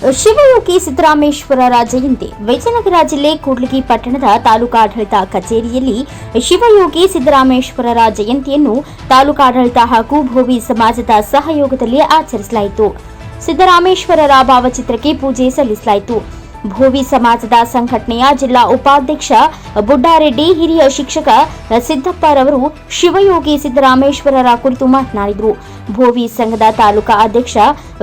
ಶಿವಯೋಗಿ ಸಿದ್ದರಾಮೇಶ್ವರರ ಜಯಂತಿ ವಿಜಯನಗರ ಜಿಲ್ಲೆ ಕೂಡ್ಲಿಗಿ ಪಟ್ಟಣದ ತಾಲೂಕಾಡಳಿತ ಕಚೇರಿಯಲ್ಲಿ ಶಿವಯೋಗಿ ಸಿದ್ದರಾಮೇಶ್ವರರ ಜಯಂತಿಯನ್ನು ತಾಲೂಕಾಡಳಿತ ಹಾಗೂ ಭೋವಿ ಸಮಾಜದ ಸಹಯೋಗದಲ್ಲಿ ಆಚರಿಸಲಾಯಿತು. ಸಿದ್ದರಾಮೇಶ್ವರರ ಭಾವಚಿತ್ರಕ್ಕೆ ಪೂಜೆ ಸಲ್ಲಿಸಲಾಯಿತು. ಭೋವಿ ಸಮಾಜದ ಸಂಘಟನೆಯ ಜಿಲ್ಲಾ ಉಪಾಧ್ಯಕ್ಷ ಬುಡ್ಡಾರೆಡ್ಡಿ, ಹಿರಿಯ ಶಿಕ್ಷಕ ಸಿದ್ದಪ್ಪರವರು ಶಿವಯೋಗಿ ಸಿದ್ದರಾಮೇಶ್ವರರ ಕುರಿತು ಮಾತನಾಡಿದರು. ಭೋವಿ ಸಂಘದ ತಾಲೂಕಾ ಅಧ್ಯಕ್ಷ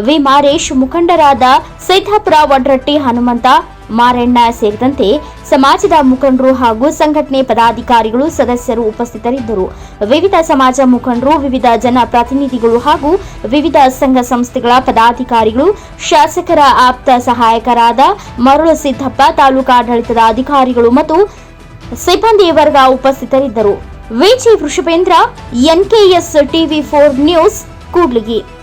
ವಿ ಮಾರೇಶ್, ಮುಖಂಡರಾದ ಸಿದ್ದಾಪುರ ವಡ್ರಟ್ಟಿ, ಹನುಮಂತ ಮಾರಣ್ಣ ಸೇರಿದಂತೆ ಸಮಾಜದ ಮುಖಂಡರು ಹಾಗೂ ಸಂಘಟನೆ ಪದಾಧಿಕಾರಿಗಳು ಸದಸ್ಯರು ಉಪಸ್ಥಿತರಿದ್ದರು. ವಿವಿಧ ಸಮಾಜ ಮುಖಂಡರು, ವಿವಿಧ ಜನಪ್ರತಿನಿಧಿಗಳು ಹಾಗೂ ವಿವಿಧ ಸಂಘ ಸಂಸ್ಥೆಗಳ ಪದಾಧಿಕಾರಿಗಳು, ಶಾಸಕರ ಆಪ್ತ ಸಹಾಯಕರಾದ ಮರುಳ ಸಿದ್ದಪ್ಪ, ತಾಲೂಕಾಡಳಿತದ ಅಧಿಕಾರಿಗಳು ಮತ್ತು ಸಿಬ್ಬಂದಿ ವರ್ಗ ಉಪಸ್ಥಿತರಿದ್ದರು. VG Vrushabhendra NKS TV four news, Kudligi.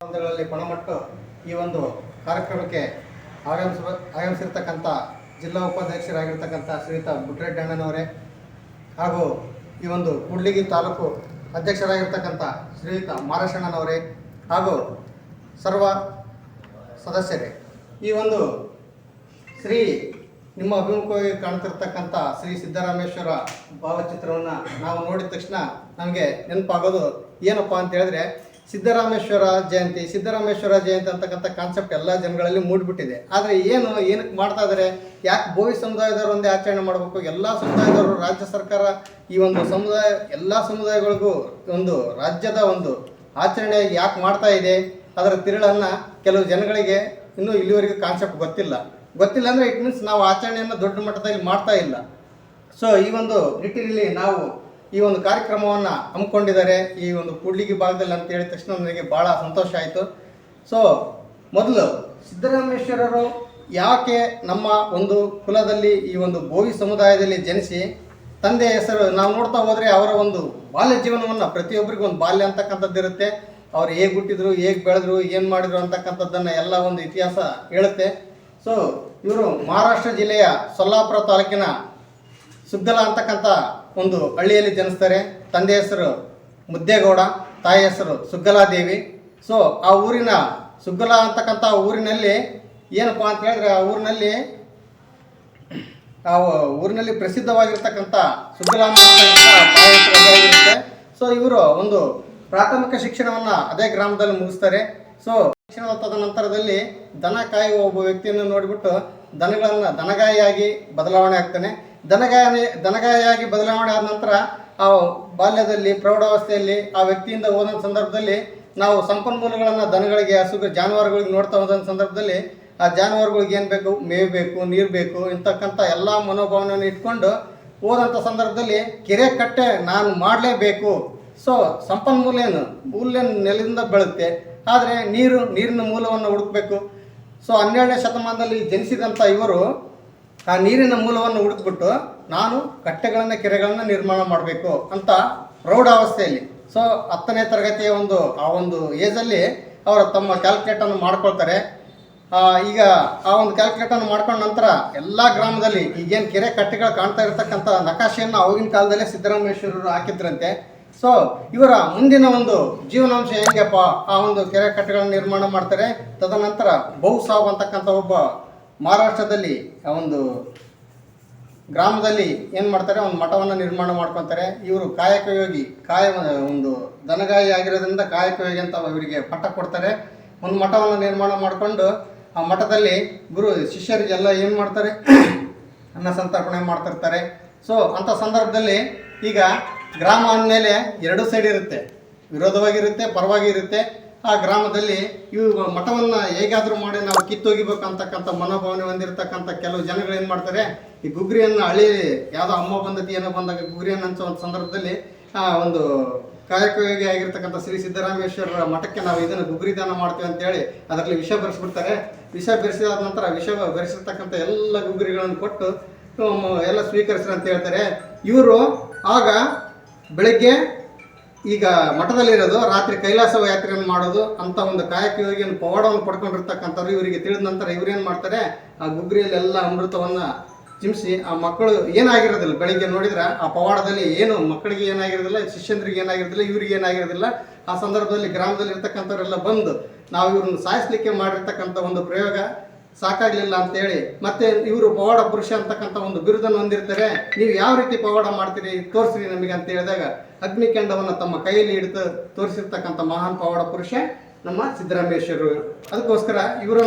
ಸಂದರ್ಭದಲ್ಲಿ ಪಣಮಟ್ಟು ಈ ಒಂದು ಕಾರ್ಯಕ್ರಮಕ್ಕೆ ಆಗಮಿಸ ಆಗಮಿಸಿರ್ತಕ್ಕಂಥ ಜಿಲ್ಲಾ ಉಪಾಧ್ಯಕ್ಷರಾಗಿರ್ತಕ್ಕಂಥ ಶ್ರೀಯುತ ಬುಟ್ರೆಡ್ಡಿ ಅಣ್ಣನವರೇ ಹಾಗೂ ಈ ಒಂದು ಕೂಡ್ಲಿಗಿ ತಾಲೂಕು ಅಧ್ಯಕ್ಷರಾಗಿರ್ತಕ್ಕಂಥ ಶ್ರೀಯುತ ಮಾರಶಣ್ಣನವರೇ ಹಾಗೂ ಸರ್ವ ಸದಸ್ಯರೇ. ಈ ಒಂದು ಶ್ರೀ ನಿಮ್ಮ ಅಭಿಮುಖವಾಗಿ ಕಾಣ್ತಿರ್ತಕ್ಕಂಥ ಶ್ರೀ ಸಿದ್ದರಾಮೇಶ್ವರ ಭಾವಚಿತ್ರವನ್ನು ನಾವು ನೋಡಿದ ತಕ್ಷಣ ನಮಗೆ ನೆನಪಾಗೋದು ಏನಪ್ಪ ಅಂತ ಹೇಳಿದ್ರೆ ಸಿದ್ದರಾಮೇಶ್ವರ ಜಯಂತಿ ಸಿದ್ದರಾಮೇಶ್ವರ ಜಯಂತಿ ಅಂತಕ್ಕಂಥ ಕಾನ್ಸೆಪ್ಟ್ ಎಲ್ಲ ಜನಗಳಲ್ಲಿ ಮೂಡ್ಬಿಟ್ಟಿದೆ. ಆದರೆ ಏನು ಏನಕ್ಕೆ ಮಾಡ್ತಾ ಇದ್ದಾರೆ ಯಾಕೆ ಭೋವಿ ಸಮುದಾಯದವರು ಒಂದೇ ಆಚರಣೆ ಮಾಡಬೇಕು? ಎಲ್ಲ ಸಮುದಾಯದವರು ರಾಜ್ಯ ಸರ್ಕಾರ ಈ ಒಂದು ಸಮುದಾಯ, ಎಲ್ಲ ಸಮುದಾಯಗಳಿಗೂ ಒಂದು ರಾಜ್ಯದ ಒಂದು ಆಚರಣೆ ಯಾಕೆ ಮಾಡ್ತಾ ಇದೆ? ಅದರ ತಿರುಳನ್ನು ಕೆಲವು ಜನಗಳಿಗೆ ಇನ್ನೂ ಇಲ್ಲಿವರೆಗೆ ಕಾನ್ಸೆಪ್ಟ್ ಗೊತ್ತಿಲ್ಲ. ಗೊತ್ತಿಲ್ಲ ಅಂದರೆ ಇಟ್ ಮೀನ್ಸ್ ನಾವು ಆಚರಣೆಯನ್ನು ದೊಡ್ಡ ಮಟ್ಟದಲ್ಲಿ ಮಾಡ್ತಾ ಇಲ್ಲ. ಸೊ ಈ ಒಂದು ನಿಟ್ಟಿನಲ್ಲಿ ನಾವು ಈ ಒಂದು ಕಾರ್ಯಕ್ರಮವನ್ನು ಹಮ್ಮಿಕೊಂಡಿದ್ದಾರೆ. ಈ ಒಂದು ಕೂಡ್ಲಿಗಿ ಭಾಗದಲ್ಲಿ ಅಂತ ಹೇಳಿದ ತಕ್ಷಣ ನನಗೆ ಭಾಳ ಸಂತೋಷ ಆಯಿತು. ಸೊ ಮೊದಲು ಸಿದ್ದರಾಮೇಶ್ವರರು ಯಾಕೆ ನಮ್ಮ ಒಂದು ಕುಲದಲ್ಲಿ ಈ ಒಂದು ಬೋವಿ ಸಮುದಾಯದಲ್ಲಿ ಜನಿಸಿ ತಂದೆ ಹೆಸರು? ನಾವು ನೋಡ್ತಾ ಹೋದರೆ ಅವರ ಒಂದು ಬಾಲ್ಯ ಜೀವನವನ್ನು ಪ್ರತಿಯೊಬ್ಬರಿಗೂ ಒಂದು ಬಾಲ್ಯ ಅಂತಕ್ಕಂಥದ್ದು ಇರುತ್ತೆ. ಅವ್ರು ಹೇಗೆ ಹುಟ್ಟಿದ್ರು, ಹೇಗೆ ಬೆಳೆದ್ರು, ಏನು ಮಾಡಿದ್ರು ಅಂತಕ್ಕಂಥದ್ದನ್ನು ಎಲ್ಲ ಒಂದು ಇತಿಹಾಸ ಹೇಳುತ್ತೆ. ಸೊ ಇವರು ಮಹಾರಾಷ್ಟ್ರ ಜಿಲ್ಲೆಯ ಸೊಲ್ಲಾಪುರ ತಾಲೂಕಿನ ಸುಗ್ಗಲ ಅಂತಕ್ಕಂಥ ಒಂದು ಹಳ್ಳಿಯಲ್ಲಿ ಜನಿಸ್ತಾರೆ. ತಂದೆ ಹೆಸರು ಮುದ್ದೇಗೌಡ, ತಾಯಿ ಹೆಸರು ಸುಗ್ಗಲಾದೇವಿ. ಸೊ ಆ ಊರಿನ ಸುಗ್ಗಲ ಅಂತಕ್ಕಂಥ ಊರಿನಲ್ಲಿ ಏನಪ್ಪ ಅಂತ ಹೇಳಿದ್ರೆ ಆ ಊರಿನಲ್ಲಿ ಆ ಊರಿನಲ್ಲಿ ಪ್ರಸಿದ್ಧವಾಗಿರ್ತಕ್ಕಂಥ ಸುಗ್ಗಲಾಮ ಅದಾಗಿರುತ್ತೆ. ಸೊ ಇವರು ಒಂದು ಪ್ರಾಥಮಿಕ ಶಿಕ್ಷಣವನ್ನು ಅದೇ ಗ್ರಾಮದಲ್ಲಿ ಮುಗಿಸ್ತಾರೆ. ಸೊ ಶಿಕ್ಷಣ ತದ ನಂತರದಲ್ಲಿ ದನ ಕಾಯುವ ಒಬ್ಬ ವ್ಯಕ್ತಿಯನ್ನು ನೋಡಿಬಿಟ್ಟು ದನಗಳನ್ನು ದನಗಾಯಿಯಾಗಿ ಬದಲಾವಣೆ ಆಗ್ತಾನೆ. ದನಗಾಯ ದನಗಾಯಿಯಾಗಿ ಬದಲಾವಣೆ ಆದ ನಂತರ ಆ ಬಾಲ್ಯದಲ್ಲಿ, ಪ್ರೌಢಾವಸ್ಥೆಯಲ್ಲಿ ಆ ವ್ಯಕ್ತಿಯಿಂದ ಹೋದಂಥ ಸಂದರ್ಭದಲ್ಲಿ ನಾವು ಸಂಪನ್ಮೂಲಗಳನ್ನು ದನಗಳಿಗೆ ಹಸು ಜಾನುವಾರುಗಳಿಗೆ ನೋಡ್ತಾ ಹೋದಂಥ ಸಂದರ್ಭದಲ್ಲಿ ಆ ಜಾನುವಾರುಗಳಿಗೆ ಏನು ಬೇಕು? ಮೇವು ಬೇಕು, ನೀರು ಬೇಕು, ಇಂತಕ್ಕಂಥ ಎಲ್ಲ ಮನೋಭಾವನೆಯನ್ನು ಇಟ್ಕೊಂಡು ಹೋದಂಥ ಸಂದರ್ಭದಲ್ಲಿ ಕೆರೆ ಕಟ್ಟೆ ನಾನು ಮಾಡಲೇಬೇಕು. ಸೊ ಸಂಪನ್ಮೂಲ ಏನು? ಮೂಲ ನೆಲದಿಂದ ಬೆಳುತ್ತೆ. ಆದರೆ ನೀರು, ನೀರಿನ ಮೂಲವನ್ನು ಹುಡುಕಬೇಕು. ಸೊ ಹನ್ನೆರಡನೇ ಶತಮಾನದಲ್ಲಿ ಜನಿಸಿದಂಥ ಇವರು ಆ ನೀರಿನ ಮೂಲವನ್ನು ಹುಡುಕ್ಬಿಟ್ಟು ನಾನು ಕಟ್ಟೆಗಳನ್ನು, ಕೆರೆಗಳನ್ನು ನಿರ್ಮಾಣ ಮಾಡಬೇಕು ಅಂತ ಪ್ರೌಢಾವಸ್ಥೆಯಲ್ಲಿ ಸೊ ಹತ್ತನೇ ತರಗತಿಯ ಒಂದು, ಆ ಒಂದು ಏಜಲ್ಲಿ ಅವರು ತಮ್ಮ ಕ್ಯಾಲ್ಕುಲೇಟನ್ನು ಮಾಡ್ಕೊಳ್ತಾರೆ. ಈಗ ಆ ಒಂದು ಕ್ಯಾಲ್ಕುಲೇಟನ್ನು ಮಾಡ್ಕೊಂಡ ನಂತರ ಎಲ್ಲ ಗ್ರಾಮದಲ್ಲಿ ಈಗೇನು ಕೆರೆ ಕಟ್ಟೆಗಳು ಕಾಣ್ತಾ ಇರತಕ್ಕಂಥ ನಕಾಶೆಯನ್ನು ಆವಾಗಿನ ಕಾಲದಲ್ಲೇ ಸಿದ್ದರಾಮೇಶ್ವರರು ಹಾಕಿದ್ರಂತೆ. ಸೊ ಇವರ ಮುಂದಿನ ಒಂದು ಜೀವನಾಂಶ ಹೆಂಗಪ್ಪ? ಆ ಒಂದು ಕೆರೆ ಕಟ್ಟೆಗಳನ್ನು ನಿರ್ಮಾಣ ಮಾಡ್ತಾರೆ. ತದನಂತರ ಬಹುಸಾಬ್ ಅಂತಕ್ಕಂಥ ಒಬ್ಬ ಮಹಾರಾಷ್ಟ್ರದಲ್ಲಿ ಒಂದು ಗ್ರಾಮದಲ್ಲಿ ಏನು ಮಾಡ್ತಾರೆ? ಒಂದು ಮಠವನ್ನು ನಿರ್ಮಾಣ ಮಾಡ್ಕೊತಾರೆ. ಇವರು ಕಾಯಕ ಯೋಗಿ ಕಾಯ ಒಂದು ದನಗಾಯಿ ಆಗಿರೋದ್ರಿಂದ ಕಾಯಕ ಯೋಗಿ ಅಂತ ಇವರಿಗೆ ಪಟ್ಟ ಕೊಡ್ತಾರೆ. ಒಂದು ಮಠವನ್ನು ನಿರ್ಮಾಣ ಮಾಡಿಕೊಂಡು ಆ ಮಠದಲ್ಲಿ ಗುರು, ಶಿಷ್ಯರಿಗೆಲ್ಲ ಏನು ಮಾಡ್ತಾರೆ? ಅನ್ನ ಸಂತರ್ಪಣೆ ಮಾಡ್ತಿರ್ತಾರೆ. ಸೊ ಅಂಥ ಸಂದರ್ಭದಲ್ಲಿ ಈಗ ಗ್ರಾಮ ಅಂದಮೇಲೆ ಎರಡು ಸೈಡ್ ಇರುತ್ತೆ. ವಿರೋಧವಾಗಿರುತ್ತೆ, ಪರವಾಗಿರುತ್ತೆ. ಆ ಗ್ರಾಮದಲ್ಲಿ ಇವು ಮಠವನ್ನು ಹೇಗಾದರೂ ಮಾಡಿ ನಾವು ಕಿತ್ತೊಗಿಬೇಕು ಅಂತಕ್ಕಂಥ ಮನೋಭಾವನೆ ಹೊಂದಿರತಕ್ಕಂಥ ಕೆಲವು ಜನಗಳು ಏನು ಮಾಡ್ತಾರೆ, ಈ ಗುಗ್ರಿಯನ್ನು ಹಳ್ಳಿ ಯಾವುದೋ ಅಮ್ಮ ಬಂದತಿ ಏನೋ ಬಂದಾಗ ಗುಗ್ರಿಯನ್ನು ಹಂಚೋ ಒಂದು ಸಂದರ್ಭದಲ್ಲಿ, ಆ, ಒಂದು ಕಾಯಕಯೋಗಿ ಆಗಿರ್ತಕ್ಕಂಥ ಶ್ರೀ ಸಿದ್ದರಾಮೇಶ್ವರ ಮಠಕ್ಕೆ ನಾವು ಇದನ್ನು ಗುಗ್ರಿ ದಾನ ಮಾಡ್ತೇವೆ ಅಂತೇಳಿ ಅದರಲ್ಲಿ ವಿಷ ಬೆರೆಸ್ಬಿಡ್ತಾರೆ. ವಿಷ ಬೆರೆಸಿದ ನಂತರ ವಿಷ ಬೆರೆಸಿರ್ತಕ್ಕಂಥ ಎಲ್ಲ ಗುಗ್ರಿಗಳನ್ನು ಕೊಟ್ಟು ಎಲ್ಲ ಸ್ವೀಕರಿಸ್ರಿ ಅಂತ ಹೇಳ್ತಾರೆ. ಇವರು ಆಗ ಬೆಳಗ್ಗೆ ಈಗ ಮಠದಲ್ಲಿರೋದು ರಾತ್ರಿ ಕೈಲಾಸ ಯಾತ್ರೆಯನ್ನು ಮಾಡೋದು ಅಂತ ಒಂದು ಕಾಯಕ ಯೋಗಿಯನ್ನು ಪವಾಡವನ್ನು ಪಡ್ಕೊಂಡಿರ್ತಕ್ಕಂಥವ್ರು ಇವರಿಗೆ ತಿಳಿದ ನಂತರ ಇವ್ರೇನು ಮಾಡ್ತಾರೆ? ಆ ಗುಗ್ರಿಯಲ್ಲೆಲ್ಲ ಅಮೃತವನ್ನು ಚಿಮ್ಸಿ ಆ ಮಕ್ಕಳು ಏನಾಗಿರೋದಿಲ್ಲ. ಬೆಳಿಗ್ಗೆ ನೋಡಿದ್ರೆ ಆ ಪವಾಡದಲ್ಲಿ ಏನು ಮಕ್ಕಳಿಗೆ ಏನಾಗಿರೋದಿಲ್ಲ, ಶಿಷ್ಯಂದ್ರಿಗೆ ಏನಾಗಿರೋದಿಲ್ಲ, ಇವ್ರಿಗೆ ಏನಾಗಿರೋದಿಲ್ಲ. ಆ ಸಂದರ್ಭದಲ್ಲಿ ಗ್ರಾಮದಲ್ಲಿ ಇರ್ತಕ್ಕಂಥವರೆಲ್ಲ ಬಂದು ನಾವು ಇವ್ರನ್ನ ಸಾಯಿಸ್ಲಿಕ್ಕೆ ಮಾಡಿರ್ತಕ್ಕಂಥ ಒಂದು ಪ್ರಯೋಗ ಸಾಕಾಗ್ಲಿಲ್ಲ ಅಂತೇಳಿ ಮತ್ತೆ ಇವರು ಪವಾಡ ಪುರುಷ ಅಂತಕ್ಕಂಥ ಒಂದು ಬಿರುದನ್ನು ಹೊಂದಿರ್ತಾರೆ. ನೀವು ಯಾವ ರೀತಿ ಪವಾಡ ಮಾಡ್ತೀರಿ ತೋರಿಸ್ರಿ ನಮಗೆ ಅಂತ ಹೇಳಿದಾಗ ಅಗ್ನಿಕಾಂಡವನ್ನು ತಮ್ಮ ಕೈಯಲ್ಲಿ ಹಿಡಿದು ತೋರಿಸಿರ್ತಕ್ಕಂಥ ಮಹಾನ್ ಪವಾಡ ಪುರುಷ ನಮ್ಮ ಸಿದ್ದರಾಮೇಶ್ವರರು. ಅದಕ್ಕೋಸ್ಕರ ಇವರನ್ನು